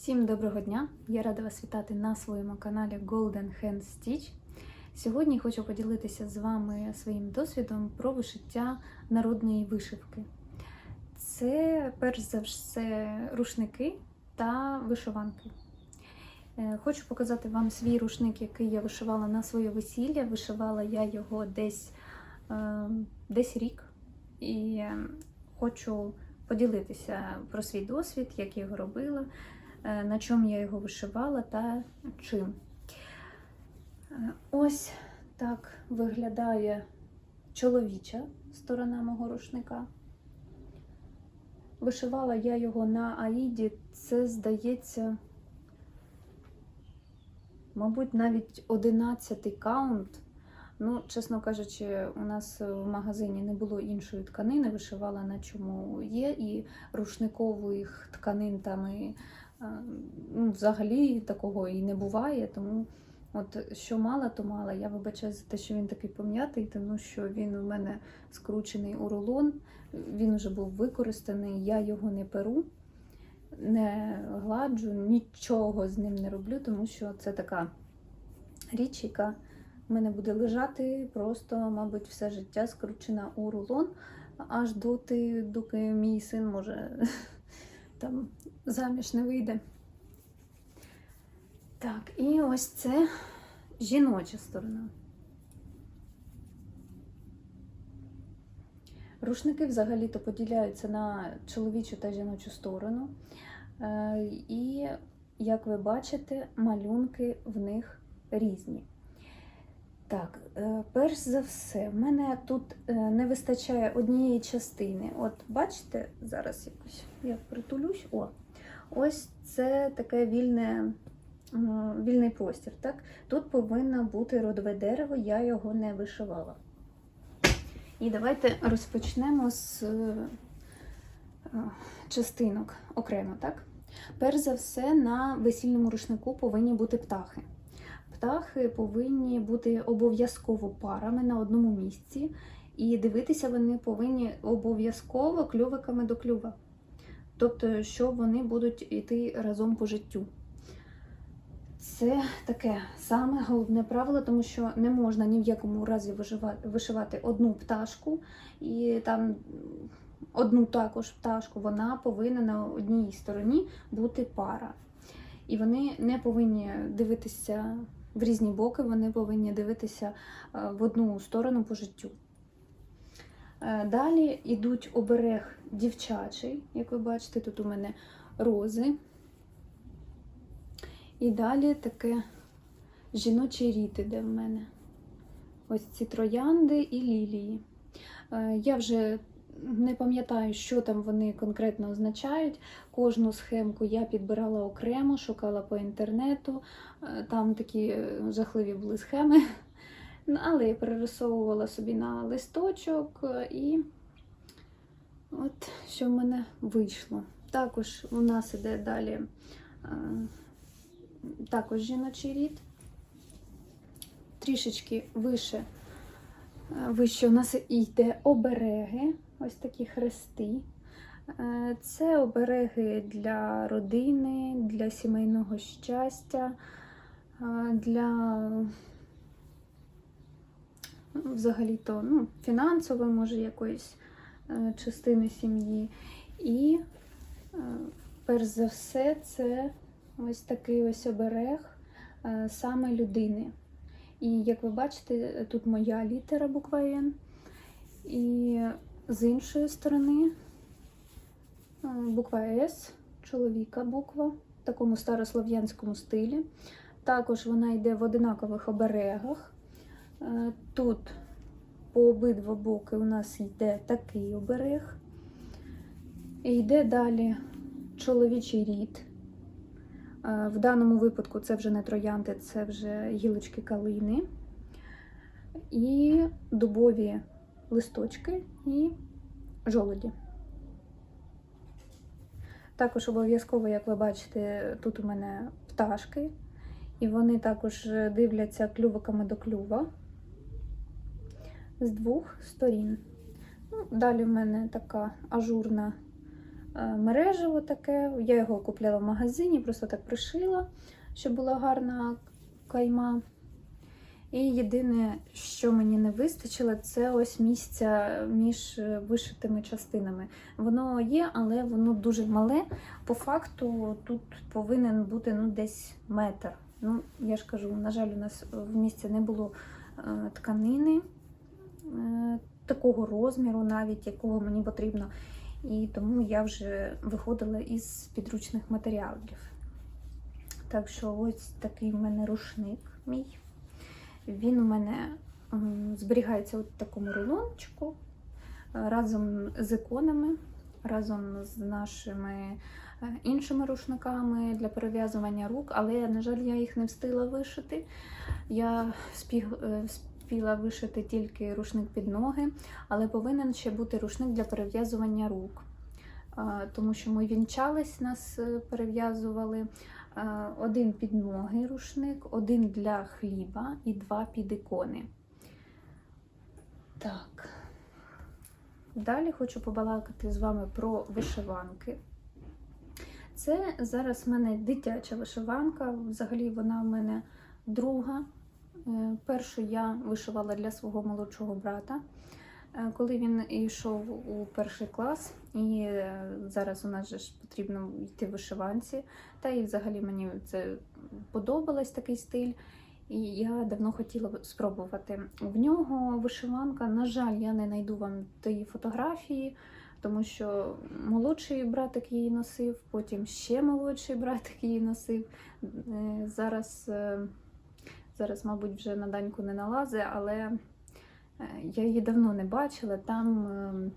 Всім доброго дня! Я рада вас вітати на своєму каналі Golden Hand Stitch. Сьогодні хочу поділитися з вами своїм досвідом про вишиття народної вишивки. Це, перш за все, рушники та вишиванки. Е, Хочу показати вам свій рушник, який я вишивала на своє весілля. Вишивала я його десь, е, десь рік. І е, хочу поділитися про свій досвід, як я його робила на чому я його вишивала та чим. Е, Ось так виглядає чоловіча сторона мого рушника. Вишивала я його на Аїді, це здається, мабуть, навіть 11 каунт. Ну, чесно кажучи, у нас в магазині не було іншої тканини, вишивала на чому є, і рушникових тканин там і е, ну, взагалі такого і не буває. Тому от що мала, то мала. Я вибачаю за те, що він такий пом'ятий, тому що він у мене скручений у рулон, він вже був використаний, я його не перу, не гладжу, нічого з ним не роблю, тому що це така річ, яка в мене буде лежати просто, мабуть, все життя скручена у рулон, аж доти, доки мій син може там заміж не вийде. Так, і ось це жіноча сторона. Рушники взагалі-то поділяються на чоловічу та жіночу сторону. Е, І, як ви бачите, малюнки в них різні. Так, е, перш за все, в мене тут е, не вистачає однієї частини. От бачите, зараз якось я притулюсь. О, ось це таке вільне, вільний простір. Так? Тут повинно бути родове дерево, я його не вишивала. І давайте розпочнемо з е, частинок окремо. так? Перш за все, на весільному рушнику повинні бути птахи. Птахи повинні бути обов'язково парами на одному місці, і дивитися вони повинні обов'язково клювиками до клюва. Тобто, що вони будуть йти разом по життю. Це таке саме головне правило, тому що не можна ні в якому разі вишивати, одну пташку і там одну також пташку, вона повинна на одній стороні бути пара. І вони не повинні дивитися в різні боки, вони повинні дивитися е, в одну сторону по життю. Е, Далі йдуть оберег дівчачий, як ви бачите, тут у мене рози. І далі таке жіночий рід іде в мене. Ось ці троянди і лілії. Е, Я вже не пам'ятаю, що там вони конкретно означають. Кожну схемку я підбирала окремо, шукала по інтернету. Е, Там такі е, жахливі були схеми. Ну, Але я перерисовувала собі на листочок е, і от що в мене вийшло. Також у нас іде далі також жіночий рід. Трішечки вище, вище у нас йде обереги, ось такі хрести. Е, Це обереги для родини, для сімейного щастя, е, для ну, взагалі-то ну, фінансової, може, якоїсь е, частини сім'ї. І перш за все, це ось такий ось оберег саме людини. І як ви бачите, тут моя літера буква Н. І з іншої сторони буква С, чоловіка буква, в такому старослов'янському стилі. Також вона йде в одинакових оберегах. Тут по обидва боки у нас йде такий оберег. І йде далі чоловічий рід. В даному випадку це вже не троянди, це вже гілочки калини. І дубові листочки і жолоді. Також обов'язково, як ви бачите, тут у мене пташки, і вони також дивляться клювиками до клюва з двох сторін. Ну, далі в мене така ажурна е, мережево таке. Я його купляла в магазині, просто так пришила, щоб була гарна кайма. І єдине, що мені не вистачило, це ось місця між е, вишитими частинами. Воно є, але воно дуже мале. По факту тут повинен бути ну, десь метр. Ну, я ж кажу, на жаль, у нас в місті не було е, тканини е, такого розміру, навіть якого мені потрібно. І тому я вже виходила із підручних матеріалів. Так що ось такий в мене рушник мій. Він у мене зберігається у такому рулончику е, разом з іконами, разом з нашими е, іншими рушниками для перев'язування рук, але, на жаль, я їх не встигла вишити. Я спіг, е, вишити тільки рушник під ноги, але повинен ще бути рушник для перев'язування рук. Тому що ми вінчались, нас перев'язували. Е, Один під ноги рушник, один для хліба і два під ікони. Так. Далі хочу побалакати з вами про вишиванки. Це зараз в мене дитяча вишиванка. Взагалі вона в мене друга. Е, Першу я вишивала для свого молодшого брата, коли він йшов у перший клас. І е, зараз у нас же ж потрібно йти в вишиванці. Та і взагалі мені це подобалось такий стиль. І я давно хотіла спробувати. В нього вишиванка, на жаль, я не знайду вам тієї фотографії, тому що молодший братик її носив, потім ще молодший братик її носив. Е, Зараз, е, зараз мабуть, вже на даньку не налазе, але е, я її давно не бачила. Там е,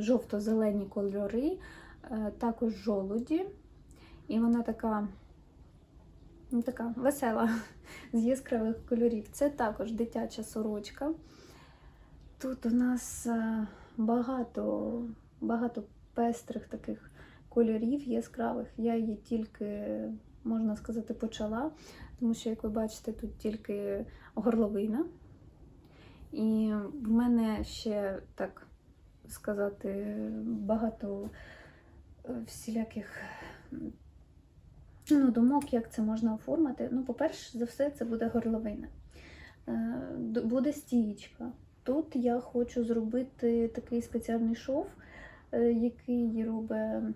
жовто-зелені кольори, е, також жолуді. І вона така, ну, така весела з яскравих кольорів. Це також дитяча сорочка. Тут у нас е, багато, багато пестрих таких кольорів яскравих. Я її тільки, можна сказати, почала, тому що, як ви бачите, тут тільки горловина. І в мене ще, так сказати, багато е, всіляких ну, думок, як це можна оформити. Ну, по-перше, за все, це буде горловина. Е, Буде стієчка. Тут я хочу зробити такий спеціальний шов, е, який робить,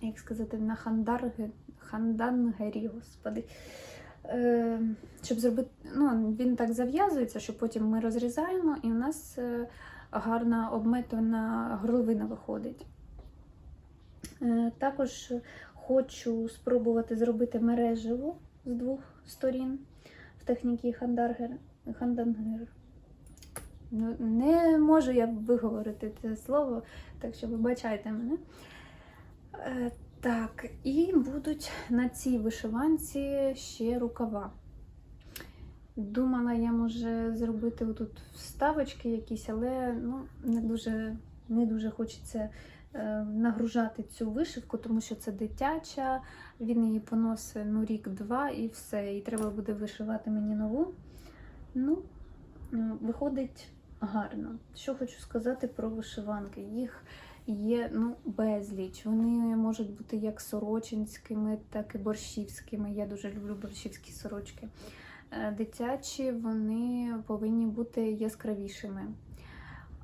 як сказати, на хандарге, хандангері, господи. Е, Щоб зробити, ну, він так зав'язується, що потім ми розрізаємо, і у нас е, гарна обметана горловина виходить. Е, Також хочу спробувати зробити мережево з двох сторін в техніці хандангер. Ну, не можу я виговорити це слово, так що вибачайте мене. Так, і будуть на цій вишиванці ще рукава. Думала, я може зробити отут вставочки якісь, але ну, не дуже, не дуже хочеться е, нагружати цю вишивку, тому що це дитяча, він її поносить ну, рік-два і все. І треба буде вишивати мені нову. Ну, виходить гарно. Що хочу сказати про вишиванки. Їх є ну, безліч. Вони можуть бути як сорочинськими, так і борщівськими. Я дуже люблю борщівські сорочки. Е, Дитячі вони повинні бути яскравішими.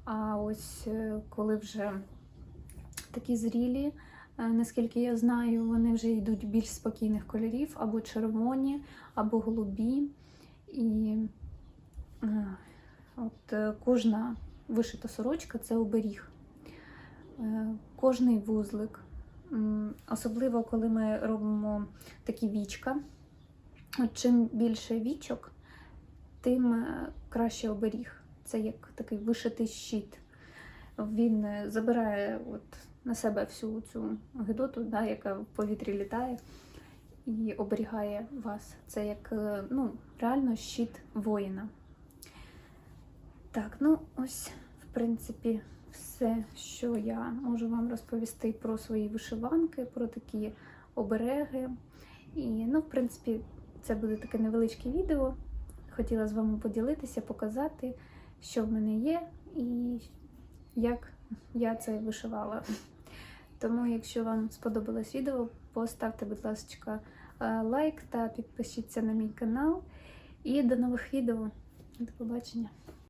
А ось е, коли вже такі зрілі, е, наскільки я знаю, вони вже йдуть більш спокійних кольорів, або червоні, або голубі. І от кожна вишита сорочка це оберіг. Е, Кожний вузлик, особливо коли ми робимо такі вічка. Чим більше вічок, тим е, краще оберіг. Це як такий вишитий щит. Він е, забирає от на себе всю цю гидоту, да, яка в повітрі літає, і оберігає вас. Це як ну, реально щит воїна. Так, ну ось, в принципі, все, що я можу вам розповісти про свої вишиванки, про такі обереги. І, ну, в принципі, це буде таке невеличке відео. Хотіла з вами поділитися, показати, що в мене є і як я це вишивала. Тому, якщо вам сподобалось відео, поставте, будь ласка, е, лайк та підпишіться на мій канал. І до нових відео. До побачення!